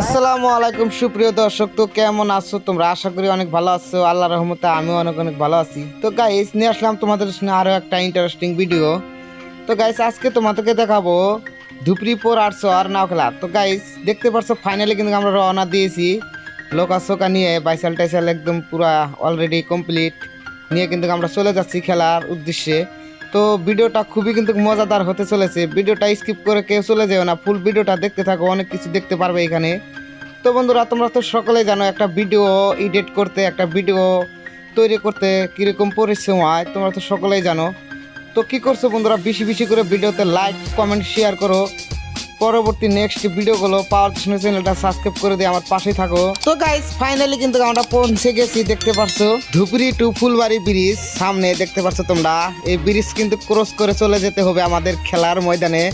আসসালামু আলাইকুম, সুপ্রিয় দর্শক, তো কেমন আছো তোমরা? আশা করি অনেক ভালো আছো। আল্লাহ রহমতে আমিও অনেক অনেক ভালো আছি। তো গাইস নিয়ে আসলাম তোমাদের সামনে আরও একটা ইন্টারেস্টিং ভিডিও তো গাইস আজকে তোমাদেরকে দেখাবো ধুপরিপুর আটশো আর নাও খেলা। তো গাইস দেখতে পারছ ফাইনালি কিন্তু আমরা রওনা দিয়েছি। লোকা সোকা নিয়ে বাইসাল টাইসাল একদম পুরা অলরেডি কমপ্লিট নিয়ে কিন্তু আমরা চলে যাচ্ছি খেলার উদ্দেশ্যে। তো ভিডিওটা খুবই কিন্তু মজাদার হতে চলেছে। ভিডিওটা স্কিপ করে কেউ চলে যেও না। ফুল ভিডিওটা দেখতে থাকো, অনেক কিছু দেখতে পারবে এখানে। তো বন্ধুরা, তোমরা তো সকলে জানো, একটা ভিডিও এডিট করতে, একটা ভিডিও তৈরি করতে কীরকম পরিশ্রম হয়। তোমরা তো সকলেই জানো। তো কী করছ বন্ধুরা, বেশি বেশি করে ভিডিওতে লাইক কমেন্ট শেয়ার করো। পরবর্তী নেক্সট ভিডিওগুলো পাওয়ার জন্য চ্যানেলটা সাবস্ক্রাইব করে দিয়ে আমার পাশে থাকো। তো গাইস ফাইনালি কিন্তু আমরা পৌঁছে গেছি দেখতে পারছ? ধুপরি টু ফুলবাড়ি ব্রিজ সামনে দেখতে পারছ তোমরা? এই ব্রিজ কিন্তু ক্রস করে চলে যেতে হবে আমাদের খেলার ময়দানে।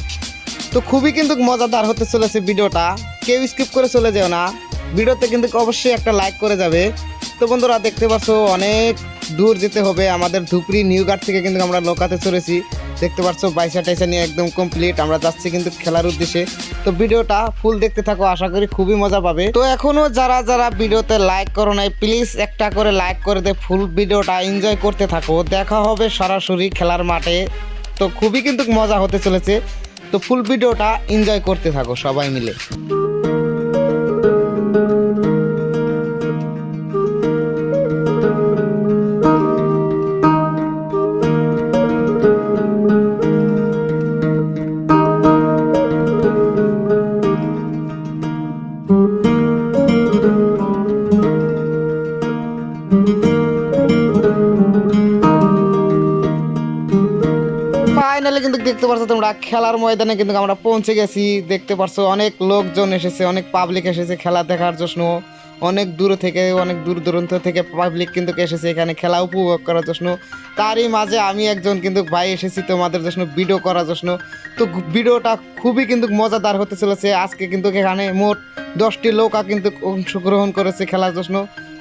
তো খুবই কিন্তু মজাদার হতে চলেছে ভিডিওটা। কেউ স্কিপ করে চলে যেও না। ভিডিওতে কিন্তু অবশ্যই একটা লাইক করে যাবে। তো বন্ধুরা দেখতে পাচ্ছ অনেক দূর যেতে হবে আমাদের ধুপরি নিউ গার্ড থেকে কিন্তু আমরা লোকাতে চলেছি দেখতে পাচ্ছ বাইসা টাইসা নিয়ে একদম কমপ্লিট আমরা যাচ্ছি কিন্তু খেলার উদ্দেশ্যে। তো ভিডিওটা ফুল দেখতে থাকো, আশা করি খুবই মজা পাবে। তো এখনও যারা যারা ভিডিওতে লাইক করো নাই প্লিজ একটা করে লাইক করে দে ফুল ভিডিওটা এনজয় করতে থাকো। দেখা হবে সরাসরি খেলার মাঠে। তো খুবই কিন্তু মজা হতে চলেছে। তো ফুল ভিডিওটা এনজয় করতে থাকো সবাই মিলে। ফাইনালি কিন্তু দেখতে পারছ তোমরা, খেলার ময়দানে কিন্তু আমরা পৌঁছে গেছি। দেখতে পারছ অনেক লোকজন এসেছে, অনেক পাবলিক এসেছে খেলা দেখার জন্য। অনেক দূর থেকে, অনেক দূর দূরান্ত থেকে পাবলিক কিন্তু এসেছে এখানে খেলা উপভোগ করার জন্য। তারই মাঝে আমি একজন কিন্তু ভাই এসেছি তোমাদের জন্য ভিডিও করার জন্য। তো ভিডিওটা খুবই কিন্তু মজাদার হতে চলেছে। আজকে কিন্তু এখানে মোট দশটি লোকা কিন্তু অংশগ্রহণ করেছে খেলার জন্য।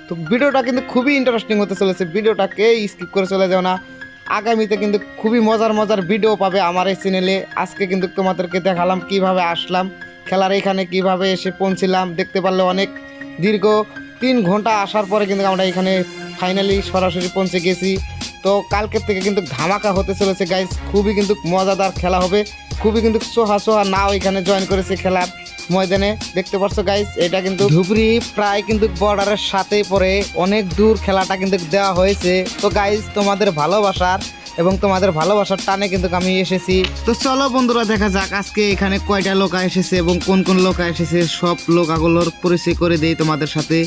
তো ভিডিওটা কিন্তু খুবই ইন্টারেস্টিং হতে চলেছে। ভিডিওটা কে স্কিপ করে চলে যাও না। আগামীতে কিন্তু খুবই মজার মজার ভিডিও পাবে আমার এই চ্যানেলে আজকে কিন্তু তোমাদেরকে দেখালাম কীভাবে আসলাম, খেলার এখানে কীভাবে এসে পৌঁছিলাম, দেখতে পারলে অনেক দীর্ঘ তিন ঘণ্টা আসার পরে কিন্তু আমরা এখানে ফাইনালি সরাসরি পৌঁছে গেছি। তো কালকের থেকে কিন্তু ধামাকা হতে চলেছে গাইজ খুবই কিন্তু মজাদার খেলা হবে। খুবই কিন্তু সোহা সোহা নাও এখানে জয়েন করেছে খেলার। ময়দানে দেখতে পাচ্ছ গাইস এটা কিন্তু ধুবড়ি প্রায় কিন্তু বর্ডারের সাথে পরে অনেক দূর খেলাটা কিন্তু দেওয়া হয়েছে। তো গাইস তোমাদের ভালোবাসার এবং তোমাদের ভালোবাসার টানে কিন্তু আমি এসেছি। তো চলো বন্ধুরা দেখা যাক আজকে এখানে কয়টা লোকা এসেছে এবং কোন কোন লোকা এসেছে। সব লোকাগুলোর পরিচয় করে দেই তোমাদের সাথে।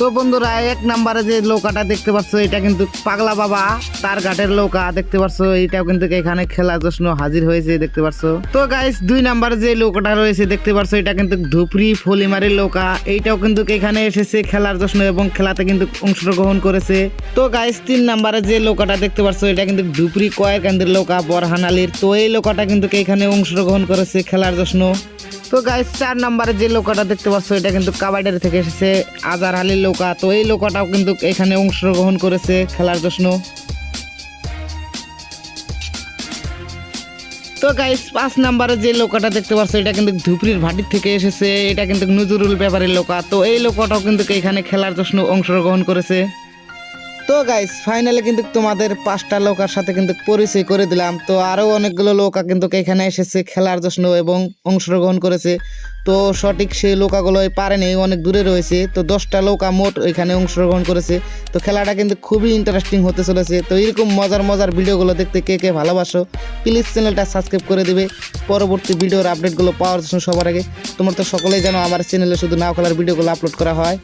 তো বন্ধুরা, এক নাম্বারে যে নৌকাটা দেখতে পাচ্ছ এটা কিন্তু পাগলা বাবা, তার ঘাটের নৌকা দেখতে পাচ্ছ এটাও কিন্তু এখানে খেলার জন্য হাজির হয়েছে, দেখতে পাচ্ছ তো গাইস দুই নাম্বারে যে নৌকাটা রয়েছে, দেখতে পাচ্ছ এটা কিন্তু ধুপরি ফলিমারির নৌকা এইটাও কিন্তু এখানে এসেছে খেলার জন্য এবং খেলাতে কিন্তু অংশগ্রহণ করেছে। তো গাইস তিন নাম্বারে যে নৌকাটা দেখতে পাচ্ছ এটা কিন্তু ধুপরি কয়ের কেন্দ্রের নৌকা, বরহানালির তো এই নৌকাটা কিন্তু এখানে অংশগ্রহণ করেছে খেলার জন্য তো গাইস চার নাম্বারে যে লোকাটা দেখতে পাচ্ছ, এটা কিন্তু কাবাডের থেকে এসেছে। আজার আলীর লোকা, তো এই লোকাটাও কিন্তু এখানে অংশগ্রহণ করেছে খেলার জন্য। তো গাইস পাঁচ নাম্বারে যে লোকাটা দেখতে পাচ্ছ, এটা কিন্তু ধুপড়ির ভাটির থেকে এসেছে। এটা কিন্তু নজরুল ব্যাপারের লোকা, তো এই লোকাটাও কিন্তু এখানে খেলার জন্য অংশগ্রহণ করেছে। তো গাইস ফাইনালে কিন্তু তোমাদের পাঁচটা লোকার সাথে কিন্তু পরিচয় করে দিলাম। তো আরও অনেকগুলো লোকা কিন্তু এখানে এসেছে, খেলার জন্য এবং অংশগ্রহণ করেছে। তো সঠিক সেই লোকাগুলো পারেনি অনেক দূরে রয়েছে। তো দশটা লোকা মোট এখানে অংশগ্রহণ করেছে। তো খেলাটা কিন্তু খুবই ইন্টারেস্টিং হতে চলেছে। তো এরকম মজার মজার ভিডিওগুলো দেখতে কে কে ভালোবাসো প্লিজ চ্যানেলটা সাবস্ক্রাইব করে দিবে। পরবর্তী ভিডিওর আপডেটগুলো পাওয়ার জন্য সবার আগে। তোমরা তো সকলেই জানো, আমার চ্যানেলে শুধু নাও খেলার ভিডিওগুলো আপলোড করা হয়।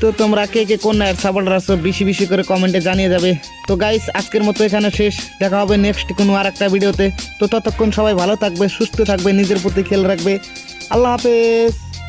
তো তোমরা কে কে কোন নায়ের সাপোর্টার আছো, বেশি বেশি করে কমেন্টে জানিয়ে যাবে। তো গাইস আজকের মতো এখানে শেষ। দেখা হবে নেক্সট কোনো আর একটা ভিডিওতে তো ততক্ষণ সবাই ভালো থাকবে, সুস্থ থাকবে, নিজের প্রতি খেয়াল রাখবে। আল্লাহ হাফেজ।